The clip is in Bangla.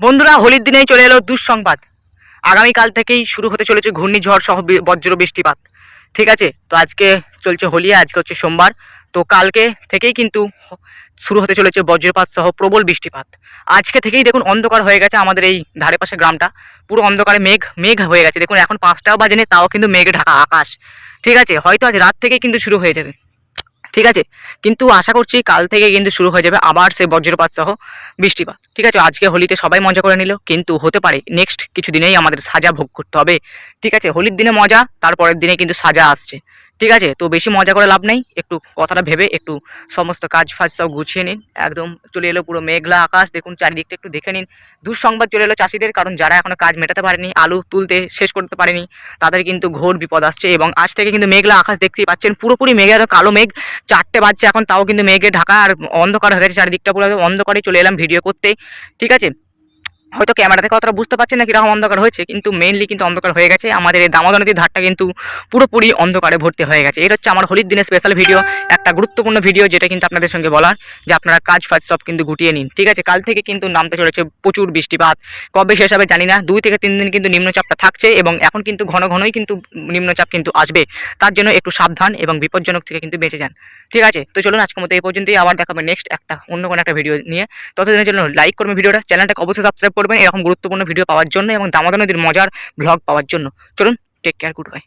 বন্ধুরা, হোলির দিনেই চলে এলো দুঃসংবাদ। আগামীকাল থেকেই শুরু হতে চলেছে ঘূর্ণিঝড় সহ বজ্র বৃষ্টিপাত। ঠিক আছে, তো আজকে চলছে হোলি, আজকে হচ্ছে সোমবার। তো কালকে থেকেই কিন্তু শুরু হতে চলেছে বজ্রপাত সহ প্রবল বৃষ্টিপাত। আজকে থেকেই দেখুন অন্ধকার হয়ে গেছে আমাদের এই ধারে পাশে গ্রামটা। পুরো অন্ধকারে মেঘ মেঘ হয়ে গেছে। দেখুন এখন পাঁচটাও বাজে বাজেনি, তাও কিন্তু মেঘে ঢাকা আকাশ। ঠিক আছে, হয়তো আজ রাত থেকেই কিন্তু শুরু হয়ে যাবে। ঠিক আছে? কিন্তু আশা করছি কাল থেকে কিন্তু শুরু হয়ে যাবে আবার সে বজ্রপাত সহ বৃষ্টিপাত। ঠিক আছে? আজকে হোলিতে সবাই মজা করে নিল, কিন্তু হতে পারে নেক্সট কিছু দিনেই আমাদের সাজা ভোগ করতে হবে। ঠিক আছে? হোলির দিনে মজা, তারপরের দিনে কিন্তু সাজা আসছে। ঠিক আছে, তো বেশি মজা করে লাভ নেই। একটু কথাটা ভেবে একটু সমস্ত কাজ ফাজ সব গুছিয়ে নিন। একদম চলে এলো পুরো মেঘলা আকাশ। দেখুন চারিদিকটা একটু দেখে নিন। দুঃসংবাদ চলে এলো চাষিদের, কারণ যারা এখনও কাজ মেটাতে পারেনি, আলু তুলতে শেষ করতে পারেনি, তাদের কিন্তু ঘোর বিপদ আসছে এবং আজ থেকে কিন্তু মেঘলা আকাশ দেখতেই পাচ্ছেন। পুরোপুরি মেঘের কালো মেঘ, চারটে বাজছে এখন, তাও কিন্তু মেঘে ঢাকা আর অন্ধকার হয়ে গেছে চারিদিকটা পুরো অন্ধকারে চলে এলাম ভিডিও করতে। ঠিক আছে হয়তো ক্যামেরা থেকে অতটা বুঝতে পারছেন না কীরকম অন্ধকার হয়েছে, কিন্তু মেইনলি কিন্তু অন্ধকার হয়ে গেছে। আমাদের এই দামোদর নদীর ধারটা কিন্তু পুরোপুরি অন্ধকারে ভর্তি হয়ে গেছে। এটা হচ্ছে আমার হোলির দিনের স্পেশাল ভিডিও একটা গুরুত্বপূর্ণ ভিডিও যেটা কিন্তু আপনাদের সঙ্গে বলার, যে আপনারা কাজ ফাজ সব কিন্তু গুটিয়ে নিন, ঠিক আছে? কাল থেকে কিন্তু নামতে চলেছে প্রচুর বৃষ্টিপাত। কবে শেষ হবে জানি না, দুই থেকে তিন দিন কিন্তু নিম্নচাপটা থাকছে এবং এখন কিন্তু ঘন ঘনই কিন্তু নিম্নচাপ কিন্তু আসবে। তার জন্য একটু সাবধান এবং বিপজ্জনক থেকে কিন্তু বেঁচে যান, ঠিক আছে? তো চলুন আজকের মতো এই পর্যন্তই, আবার দেখাবে নেক্সট একটা অন্য কোনো একটা ভিডিও নিয়ে। ততদিনের জন্য লাইক করবেন ভিডিওটা চ্যানেলটাকে অবশ্যই সাবস্ক্রাইব করবেন এরকম গুরুত্বপূর্ণ ভিডিও পাওয়ার জন্য এবং দামোদর নদীর মজার ব্লগ পাওয়ার জন্য। চলুন টেক কেয়ার গুড বাই